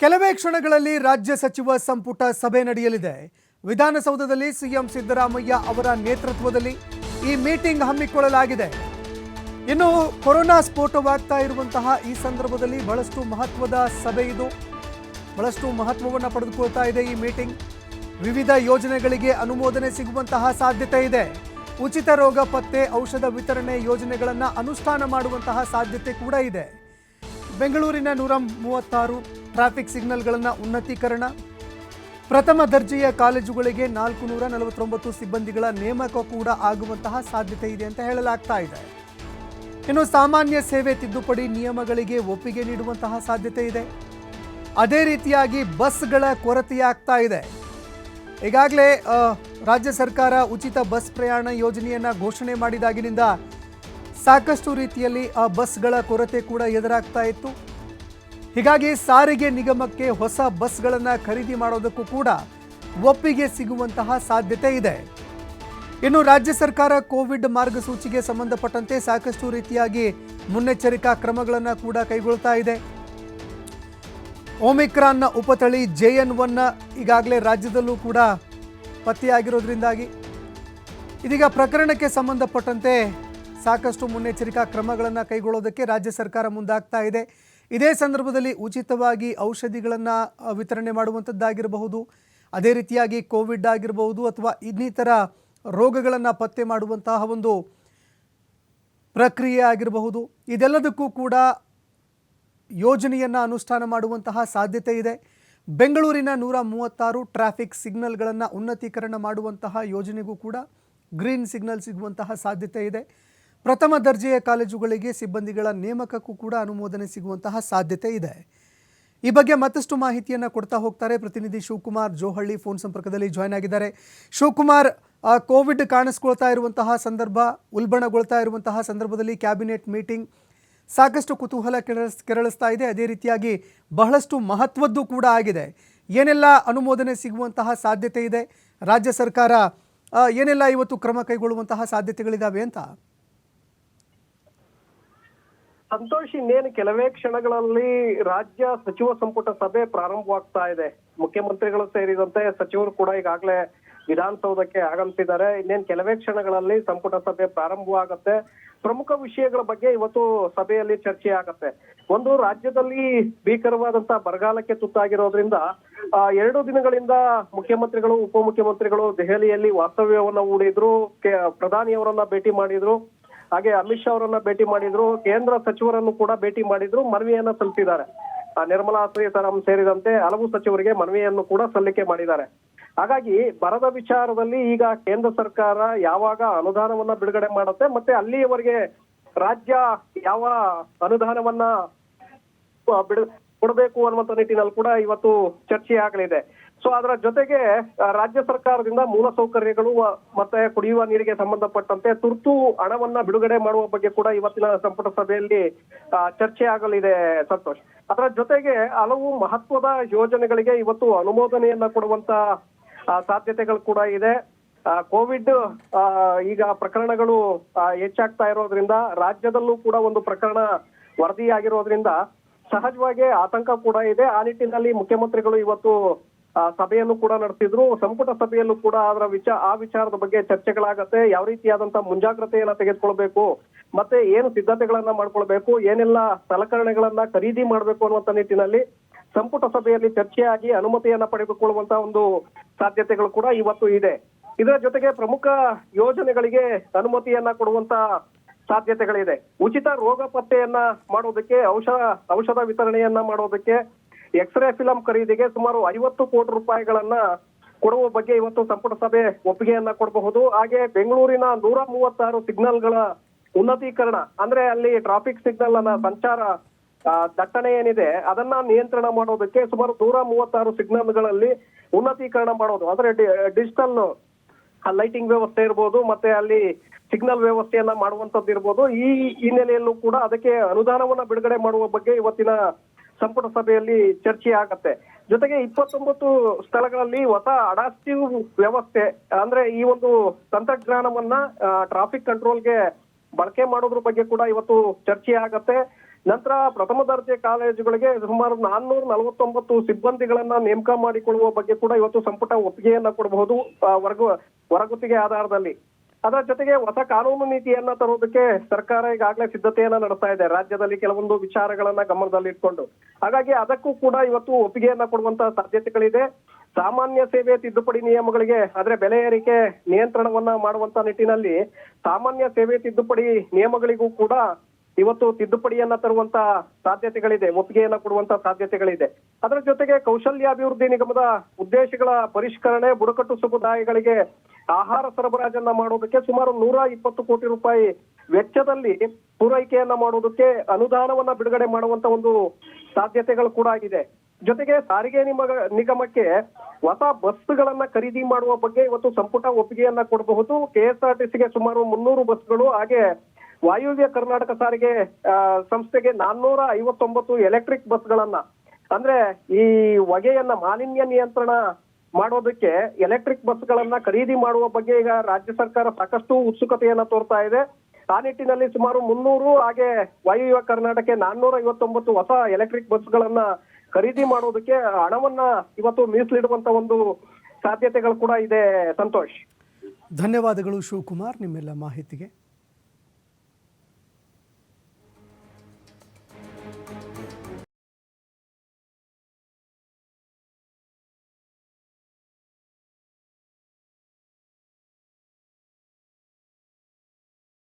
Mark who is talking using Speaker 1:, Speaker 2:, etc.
Speaker 1: ಕೆಲವೇ ಕ್ಷಣಗಳಲ್ಲಿ ರಾಜ್ಯ ಸಚಿವ ಸಂಪುಟ ಸಭೆ ನಡೆಯಲಿದೆ. ವಿಧಾನಸೌಧದಲ್ಲಿ ಸಿಎಂ ಸಿದ್ದರಾಮಯ್ಯ ಅವರ ನೇತೃತ್ವದಲ್ಲಿ ಈ ಮೀಟಿಂಗ್ ಹಮ್ಮಿಕೊಳ್ಳಲಾಗಿದೆ. ಇನ್ನು ಕೊರೋನಾ ಸ್ಫೋಟವಾಗ್ತಾ ಇರುವಂತಹ ಈ ಸಂದರ್ಭದಲ್ಲಿ ಬಹಳಷ್ಟು ಮಹತ್ವದ ಸಭೆ ಇದು. ಬಹಳಷ್ಟು ಮಹತ್ವವನ್ನು ಪಡೆದುಕೊಳ್ತಾ ಇದೆ ಈ ಮೀಟಿಂಗ್. ವಿವಿಧ ಯೋಜನೆಗಳಿಗೆ ಅನುಮೋದನೆ ಸಿಗುವಂತಹ ಸಾಧ್ಯತೆ ಇದೆ. ಉಚಿತ ರೋಗ ಪತ್ತೆ, ಔಷಧ ವಿತರಣೆ ಯೋಜನೆಗಳನ್ನು ಅನುಷ್ಠಾನ ಮಾಡುವಂತಹ ಸಾಧ್ಯತೆ ಕೂಡ ಇದೆ. ಬೆಂಗಳೂರಿನ ನೂರ ಮೂವತ್ತಾರು ಟ್ರಾಫಿಕ್ ಸಿಗ್ನಲ್ಗಳನ್ನು ಉನ್ನತೀಕರಣ. ಪ್ರಥಮ ದರ್ಜೆಯ ಕಾಲೇಜುಗಳಿಗೆ ನಾಲ್ಕು ನೂರ ನಲವತ್ತೊಂಬತ್ತು ಸಿಬ್ಬಂದಿಗಳ ನೇಮಕ ಕೂಡ ಆಗುವಂತಹ ಸಾಧ್ಯತೆ ಇದೆ ಅಂತ ಹೇಳಲಾಗ್ತಾ ಇದೆ. ಇನ್ನು ಸಾಮಾನ್ಯ ಸೇವೆ ತಿದ್ದುಪಡಿ ನಿಯಮಗಳಿಗೆ ಒಪ್ಪಿಗೆ ನೀಡುವಂತಹ ಸಾಧ್ಯತೆ ಇದೆ. ಅದೇ ರೀತಿಯಾಗಿ ಬಸ್ಗಳ ಕೊರತೆಯಾಗ್ತಾ ಇದೆ. ಈಗಾಗಲೇ ರಾಜ್ಯ ಸರ್ಕಾರ ಉಚಿತ ಬಸ್ ಪ್ರಯಾಣ ಯೋಜನೆಯನ್ನು ಘೋಷಣೆ ಮಾಡಿದಾಗಿನಿಂದ ಸಾಕಷ್ಟು ರೀತಿಯಲ್ಲಿ ಆ ಬಸ್ಗಳ ಕೊರತೆ ಕೂಡ ಎದುರಾಗ್ತಾ ಇತ್ತು. ಹೀಗಾಗಿ ಸಾರಿಗೆ ನಿಗಮಕ್ಕೆ ಹೊಸ ಬಸ್ಗಳನ್ನು ಖರೀದಿ ಮಾಡೋದಕ್ಕೂ ಕೂಡ ಒಪ್ಪಿಗೆ ಸಿಗುವಂತಹ ಸಾಧ್ಯತೆ ಇದೆ. ಇನ್ನು ರಾಜ್ಯ ಸರ್ಕಾರ ಕೋವಿಡ್ ಮಾರ್ಗಸೂಚಿಗೆ ಸಂಬಂಧಪಟ್ಟಂತೆ ಸಾಕಷ್ಟು ರೀತಿಯಾಗಿ ಮುನ್ನೆಚ್ಚರಿಕಾ ಕ್ರಮಗಳನ್ನು ಕೂಡ ಕೈಗೊಳ್ತಾ ಇದೆ. ಓಮಿಕ್ರಾನ್ನ ಉಪತಳಿ ಜೆ ಎನ್ ಒನ್ನ ಈಗಾಗಲೇ ರಾಜ್ಯದಲ್ಲೂ ಕೂಡ ಪತ್ತೆಯಾಗಿರೋದ್ರಿಂದಾಗಿ ಇದೀಗ ಪ್ರಕರಣಕ್ಕೆ ಸಂಬಂಧಪಟ್ಟಂತೆ ಸಾಕಷ್ಟು ಮುನ್ನೆಚ್ಚರಿಕಾ ಕ್ರಮಗಳನ್ನು ಕೈಗೊಳ್ಳೋದಕ್ಕೆ ರಾಜ್ಯ ಸರ್ಕಾರ ಮುಂದಾಗ್ತಾ ಇದೆ. ಇದೇ ಸಂದರ್ಭದಲ್ಲಿ ಉಚಿತವಾಗಿ ಔಷಧಿಗಳನ್ನು ವಿತರಣೆ ಮಾಡುವಂಥದ್ದಾಗಿರಬಹುದು ಅದೇ ರೀತಿಯಾಗಿ ಕೋವಿಡ್ ಆಗಿರಬಹುದು ಅಥವಾ ಇನ್ನಿತರ ರೋಗಗಳನ್ನು ಪತ್ತೆ ಮಾಡುವಂತಹ ಒಂದು ಪ್ರಕ್ರಿಯೆ ಆಗಿರಬಹುದು. ಇದೆಲ್ಲದಕ್ಕೂ ಕೂಡ ಯೋಜನೆಯನ್ನು ಅನುಷ್ಠಾನ ಮಾಡುವಂತಹ ಸಾಧ್ಯತೆ ಇದೆ. ಬೆಂಗಳೂರಿನ ನೂರ ಮೂವತ್ತಾರು ಟ್ರಾಫಿಕ್ ಸಿಗ್ನಲ್ಗಳನ್ನು ಉನ್ನತೀಕರಣ ಮಾಡುವಂತಹ ಯೋಜನೆಗೂ ಕೂಡ ಗ್ರೀನ್ ಸಿಗ್ನಲ್ ಸಿಗುವಂತಹ ಸಾಧ್ಯತೆ ಇದೆ. ಪ್ರಥಮ ದರ್ಜೆಯ ಕಾಲೇಜುಗಳಿಗೆ ಸಿಬ್ಬಂದಿಗಳ ನೇಮಕಕ್ಕೂ ಕೂಡ ಅನುಮೋದನೆ ಸಿಗುವಂತಹ ಸಾಧ್ಯತೆ ಇದೆ. ಈ ಬಗ್ಗೆ ಮತ್ತಷ್ಟು ಮಾಹಿತಿಯನ್ನು ಕೊಡ್ತಾ ಹೋಗ್ತಾರೆ ಪ್ರತಿನಿಧಿ ಶಿವಕುಮಾರ್ ಜೋಹಳ್ಳಿ ಫೋನ್ ಸಂಪರ್ಕದಲ್ಲಿ ಜಾಯ್ನ್ ಆಗಿದ್ದಾರೆ. ಶಿವಕುಮಾರ್ ಕೋವಿಡ್ ಕಾಣಿಸ್ಕೊಳ್ತಾ ಇರುವಂತಹ ಸಂದರ್ಭ, ಉಲ್ಬಣಗೊಳ್ತಾ ಇರುವಂತಹ ಸಂದರ್ಭದಲ್ಲಿ ಕ್ಯಾಬಿನೆಟ್ ಮೀಟಿಂಗ್ ಸಾಕಷ್ಟು ಕುತೂಹಲ ಕೆರಳಿಸ್, ಕೆರಳಿಸ್ತಾ ಇದೆ. ಅದೇ ರೀತಿಯಾಗಿ ಬಹಳಷ್ಟು ಮಹತ್ವದ್ದು ಕೂಡ ಆಗಿದೆ. ಏನೆಲ್ಲ ಅನುಮೋದನೆ ಸಿಗುವಂತಹ ಸಾಧ್ಯತೆ ಇದೆ? ರಾಜ್ಯ ಸರ್ಕಾರ ಏನೆಲ್ಲ ಇವತ್ತು ಕ್ರಮ ಕೈಗೊಳ್ಳುವಂತಹ ಸಾಧ್ಯತೆಗಳಿದಾವೆ ಅಂತ?
Speaker 2: ಸಂತೋಷ್ ಇನ್ನೇನು ಕೆಲವೇ ಕ್ಷಣಗಳಲ್ಲಿ ರಾಜ್ಯ ಸಚಿವ ಸಂಪುಟ ಸಭೆ ಪ್ರಾರಂಭವಾಗ್ತಾ ಇದೆ. ಮುಖ್ಯಮಂತ್ರಿಗಳು ಸೇರಿದಂತೆ ಸಚಿವರು ಕೂಡ ಈಗಾಗಲೇ ವಿಧಾನಸೌಧಕ್ಕೆ ಆಗಮಿಸಿದ್ದಾರೆ. ಇನ್ನೇನು ಕೆಲವೇ ಕ್ಷಣಗಳಲ್ಲಿ ಸಂಪುಟ ಸಭೆ ಪ್ರಾರಂಭವಾಗುತ್ತೆ. ಪ್ರಮುಖ ವಿಷಯಗಳ ಬಗ್ಗೆ ಇವತ್ತು ಸಭೆಯಲ್ಲಿ ಚರ್ಚೆ ಆಗತ್ತೆ. ಒಂದು ರಾಜ್ಯದಲ್ಲಿ ಭೀಕರವಾದಂತಹ ಬರಗಾಲಕ್ಕೆ ತುತ್ತಾಗಿರೋದ್ರಿಂದ ಆ, ಎರಡು ದಿನಗಳಿಂದ ಮುಖ್ಯಮಂತ್ರಿಗಳು ಉಪಮುಖ್ಯಮಂತ್ರಿಗಳು ದೆಹಲಿಯಲ್ಲಿ ವಾಸ್ತವ್ಯವನ್ನ ಹೂಡಿದ್ರು. ಪ್ರಧಾನಿಯವರನ್ನ ಭೇಟಿ ಮಾಡಿದ್ರು. ಹಾಗೆ ಅಮಿತ್ ಶಾ ಅವರನ್ನ ಭೇಟಿ ಮಾಡಿದ್ರು. ಕೇಂದ್ರ ಸಚಿವರನ್ನು ಕೂಡ ಭೇಟಿ ಮಾಡಿದ್ರು, ಮನವಿಯನ್ನ ಸಲ್ಲಿಸಿದ್ದಾರೆ. ನಿರ್ಮಲಾ ಸೀತಾರಾಮನ್ ಸೇರಿದಂತೆ ಹಲವು ಸಚಿವರಿಗೆ ಮನವಿಯನ್ನು ಕೂಡ ಸಲ್ಲಿಕೆ ಮಾಡಿದ್ದಾರೆ. ಹಾಗಾಗಿ ಬರದ ವಿಚಾರದಲ್ಲಿ ಈಗ ಕೇಂದ್ರ ಸರ್ಕಾರ ಯಾವಾಗ ಅನುದಾನವನ್ನ ಬಿಡುಗಡೆ ಮಾಡುತ್ತೆ ಮತ್ತೆ ಅಲ್ಲಿಯವರೆಗೆ ರಾಜ್ಯ ಯಾವ ಅನುದಾನವನ್ನ ಬಿಡು, ಕೊಡಬೇಕು ಅನ್ನುವಂತ ನಿಟ್ಟಿನಲ್ಲಿ ಕೂಡ ಇವತ್ತು ಚರ್ಚೆ ಆಗಲಿದೆ ಸೊ ಅದರ ಜೊತೆಗೆ ರಾಜ್ಯ ಸರ್ಕಾರದಿಂದ ಮೂಲ ಸೌಕರ್ಯಗಳು ಮತ್ತೆ ಕುಡಿಯುವ ನೀರಿಗೆ ಸಂಬಂಧಪಟ್ಟಂತೆ ತುರ್ತು ಹಣವನ್ನ ಬಿಡುಗಡೆ ಮಾಡುವ ಬಗ್ಗೆ ಕೂಡ ಇವತ್ತಿನ ಸಂಪುಟ ಸಭೆಯಲ್ಲಿ ಚರ್ಚೆ ಆಗಲಿದೆ ಸಂತೋಷ್. ಅದರ ಜೊತೆಗೆ ಹಲವು ಮಹತ್ವದ ಯೋಜನೆಗಳಿಗೆ ಇವತ್ತು ಅನುಮೋದನೆಯನ್ನ ಕೊಡುವಂತ ಸಾಧ್ಯತೆಗಳು ಕೂಡ ಇದೆ. ಕೋವಿಡ್ ಈಗ ಪ್ರಕರಣಗಳು ಹೆಚ್ಚಾಗ್ತಾ ಇರೋದ್ರಿಂದ, ರಾಜ್ಯದಲ್ಲೂ ಕೂಡ ಒಂದು ಪ್ರಕರಣ ವರದಿಯಾಗಿರೋದ್ರಿಂದ ಸಹಜವಾಗಿ ಆತಂಕ ಕೂಡ ಇದೆ. ಆ ನಿಟ್ಟಿನಲ್ಲಿ ಮುಖ್ಯಮಂತ್ರಿಗಳು ಇವತ್ತು ಸಭೆಯನ್ನು ಕೂಡ ನಡೆಸಿದ್ರು. ಸಂಪುಟ ಸಭೆಯಲ್ಲೂ ಕೂಡ ಅದರ ವಿಚಾರ ಆ ವಿಚಾರದ ಬಗ್ಗೆ ಚರ್ಚೆಗಳಾಗತ್ತೆ. ಯಾವ ರೀತಿಯಾದಂತಹ ಮುಂಜಾಗ್ರತೆಯನ್ನ ತೆಗೆದುಕೊಳ್ಬೇಕು, ಮತ್ತೆ ಏನು ಸಿದ್ಧತೆಗಳನ್ನ ಮಾಡ್ಕೊಳ್ಬೇಕು, ಏನೆಲ್ಲ ಸಲಕರಣೆಗಳನ್ನ ಖರೀದಿ ಮಾಡ್ಬೇಕು ಅನ್ನುವಂತ ನಿಟ್ಟಿನಲ್ಲಿ ಸಂಪುಟ ಸಭೆಯಲ್ಲಿ ಚರ್ಚೆಯಾಗಿ ಅನುಮತಿಯನ್ನ ಪಡೆದುಕೊಳ್ಳುವಂತ ಒಂದು ಸಾಧ್ಯತೆಗಳು ಕೂಡ ಇವತ್ತು ಇದೆ. ಇದರ ಜೊತೆಗೆ ಪ್ರಮುಖ ಯೋಜನೆಗಳಿಗೆ ಅನುಮತಿಯನ್ನ ಕೊಡುವಂತ ಸಾಧ್ಯತೆಗಳಿದೆ. ಉಚಿತ ರೋಗ ಪತ್ತೆಯನ್ನ ಮಾಡೋದಕ್ಕೆ ಔಷಧ ಔಷಧ ವಿತರಣೆಯನ್ನ ಮಾಡೋದಕ್ಕೆ ಎಕ್ಸ್ರೇ ಫಿಲಂ ಖರೀದಿಗೆ ಸುಮಾರು ಐವತ್ತು ಕೋಟಿ ರೂಪಾಯಿಗಳನ್ನ ಕೊಡುವ ಬಗ್ಗೆ ಇವತ್ತು ಸಂಪುಟ ಸಭೆ ಒಪ್ಪಿಗೆಯನ್ನ ಕೊಡಬಹುದು. ಹಾಗೆ ಬೆಂಗಳೂರಿನ ನೂರ ಮೂವತ್ತಾರು ಸಿಗ್ನಲ್ಗಳ ಉನ್ನತೀಕರಣ, ಅಂದ್ರೆ ಅಲ್ಲಿ ಟ್ರಾಫಿಕ್ ಸಿಗ್ನಲ್ ಅನ್ನ ಸಂಚಾರ ದಟ್ಟಣೆ ಏನಿದೆ, ಅದನ್ನ ನಿಯಂತ್ರಣ ಮಾಡೋದಕ್ಕೆ ಸುಮಾರು ನೂರ ಮೂವತ್ತಾರು ಸಿಗ್ನಲ್ಗಳಲ್ಲಿ ಉನ್ನತೀಕರಣ ಮಾಡೋದು. ಅಂದ್ರೆ ಡಿಜಿಟಲ್ ಲೈಟಿಂಗ್ ವ್ಯವಸ್ಥೆ ಇರ್ಬೋದು, ಮತ್ತೆ ಅಲ್ಲಿ ಸಿಗ್ನಲ್ ವ್ಯವಸ್ಥೆಯನ್ನ ಮಾಡುವಂತದ್ದು ಇರ್ಬೋದು. ಈ ಹಿನ್ನೆಲೆಯಲ್ಲೂ ಕೂಡ ಅದಕ್ಕೆ ಅನುದಾನವನ್ನ ಬಿಡುಗಡೆ ಮಾಡುವ ಬಗ್ಗೆ ಇವತ್ತಿನ ಸಂಪುಟ ಸಭೆಯಲ್ಲಿ ಚರ್ಚೆ ಆಗತ್ತೆ. ಜೊತೆಗೆ ಇಪ್ಪತ್ತೊಂಬತ್ತು ಸ್ಥಳಗಳಲ್ಲಿ ಹೊಸ ಅಡಾಸ್ಟಿವ್ ವ್ಯವಸ್ಥೆ, ಅಂದ್ರೆ ಈ ಒಂದು ತಂತ್ರಜ್ಞಾನವನ್ನ ಟ್ರಾಫಿಕ್ ಕಂಟ್ರೋಲ್ಗೆ ಬಳಕೆ ಮಾಡೋದ್ರ ಬಗ್ಗೆ ಕೂಡ ಇವತ್ತು ಚರ್ಚೆ ಆಗತ್ತೆ. ನಂತರ ಪ್ರಥಮ ದರ್ಜೆ ಕಾಲೇಜುಗಳಿಗೆ ಸುಮಾರು ನಾನ್ನೂರ ನಲವತ್ತೊಂಬತ್ತು ಸಿಬ್ಬಂದಿಗಳನ್ನ ನೇಮಕ ಮಾಡಿಕೊಳ್ಳುವ ಬಗ್ಗೆ ಕೂಡ ಇವತ್ತು ಸಂಪುಟ ಒಪ್ಪಿಗೆಯನ್ನ ಕೊಡಬಹುದು ವರ್ಗ ಹೊರಗು, ಹೊರಗುತ್ತಿಗೆ ಆಧಾರದಲ್ಲಿ. ಅದರ ಜೊತೆಗೆ ಹೊಸ ಕಾನೂನು ನೀತಿಯನ್ನ ತರೋದಕ್ಕೆ ಸರ್ಕಾರ ಈಗಾಗಲೇ ಸಿದ್ಧತೆಯನ್ನ ನಡೆಸ್ತಾ ಇದೆ. ರಾಜ್ಯದಲ್ಲಿ ಕೆಲವೊಂದು ವಿಚಾರಗಳನ್ನ ಗಮನದಲ್ಲಿ ಇಟ್ಕೊಂಡು. ಹಾಗಾಗಿ ಅದಕ್ಕೂ ಕೂಡ ಇವತ್ತು ಒಪ್ಪಿಗೆಯನ್ನ ಕೊಡುವಂತ ಸಾಧ್ಯತೆಗಳಿದೆ. ಸಾಮಾನ್ಯ ಸೇವೆ ತಿದ್ದುಪಡಿ ನಿಯಮಗಳಿಗೆ, ಆದ್ರೆ ಬೆಲೆ ಏರಿಕೆ ನಿಯಂತ್ರಣವನ್ನ ಮಾಡುವಂತ ನಿಟ್ಟಿನಲ್ಲಿ ಸಾಮಾನ್ಯ ಸೇವೆ ತಿದ್ದುಪಡಿ ನಿಯಮಗಳಿಗೂ ಕೂಡ ಇವತ್ತು ತಿದ್ದುಪಡಿಯನ್ನ ತರುವಂತ ಸಾಧ್ಯತೆಗಳಿದೆ, ಒಪ್ಪಿಗೆಯನ್ನ ಕೊಡುವಂತ ಸಾಧ್ಯತೆಗಳಿದೆ. ಅದರ ಜೊತೆಗೆ ಕೌಶಲ್ಯಾಭಿವೃದ್ಧಿ ನಿಗಮದ ಉದ್ದೇಶಗಳ ಪರಿಷ್ಕರಣೆ, ಬುಡಕಟ್ಟು ಸಮುದಾಯಗಳಿಗೆ ಆಹಾರ ಸರಬರಾಜನ್ನ ಮಾಡೋದಕ್ಕೆ ಸುಮಾರು ನೂರ ಇಪ್ಪತ್ತು ಕೋಟಿ ರೂಪಾಯಿ ವೆಚ್ಚದಲ್ಲಿ ಪೂರೈಕೆಯನ್ನ ಮಾಡೋದಕ್ಕೆ ಅನುದಾನವನ್ನ ಬಿಡುಗಡೆ ಮಾಡುವಂತ ಒಂದು ಸಾಧ್ಯತೆಗಳು ಕೂಡ ಆಗಿದೆ ಜೊತೆಗೆ ಸಾರಿಗೆ ನಿಮ ನಿಗಮಕ್ಕೆ ಹೊಸ ಬಸ್ಗಳನ್ನ ಖರೀದಿ ಮಾಡುವ ಬಗ್ಗೆ ಇವತ್ತು ಸಂಪುಟ ಒಪ್ಪಿಗೆಯನ್ನ ಕೊಡಬಹುದು. ಕೆಎಸ್ಆರ್ಟಿಸಿಗೆ ಸುಮಾರು ಮುನ್ನೂರು ಬಸ್ಗಳು, ಹಾಗೆ ವಾಯುವ್ಯ ಕರ್ನಾಟಕ ಸಾರಿಗೆ ಸಂಸ್ಥೆಗೆ ನಾನ್ನೂರ ಐವತ್ತೊಂಬತ್ತು ಎಲೆಕ್ಟ್ರಿಕ್ ಬಸ್ಗಳನ್ನ ಅಂದ್ರೆ ಈ ಹೊಗೆಯನ್ನ ಮಾಲಿನ್ಯ ನಿಯಂತ್ರಣ ಮಾಡೋದಕ್ಕೆ ಎಲೆಕ್ಟ್ರಿಕ್ ಬಸ್ಗಳನ್ನ ಖರೀದಿ ಮಾಡುವ ಬಗ್ಗೆ ಈಗ ರಾಜ್ಯ ಸರ್ಕಾರ ಸಾಕಷ್ಟು ಉತ್ಸುಕತೆಯನ್ನ ತೋರ್ತಾ ಇದೆ. ಆ ನಿಟ್ಟಿನಲ್ಲಿ ಸುಮಾರು ಮುನ್ನೂರು ಹಾಗೆ ವಾಯುವ್ಯ ಕರ್ನಾಟಕ ನಾನ್ನೂರ ಐವತ್ತೊಂಬತ್ತು ಹೊಸ ಎಲೆಕ್ಟ್ರಿಕ್ ಬಸ್ಗಳನ್ನ ಖರೀದಿ ಮಾಡೋದಕ್ಕೆ ಹಣವನ್ನ ಇವತ್ತು ಮೀಸಲಿಡುವಂತ ಒಂದು ಸಾಧ್ಯತೆಗಳು ಕೂಡ ಇದೆ, ಸಂತೋಷ್.
Speaker 1: ಧನ್ಯವಾದಗಳು ಶಿವಕುಮಾರ್, ನಿಮ್ಮೆಲ್ಲ ಮಾಹಿತಿಗೆ.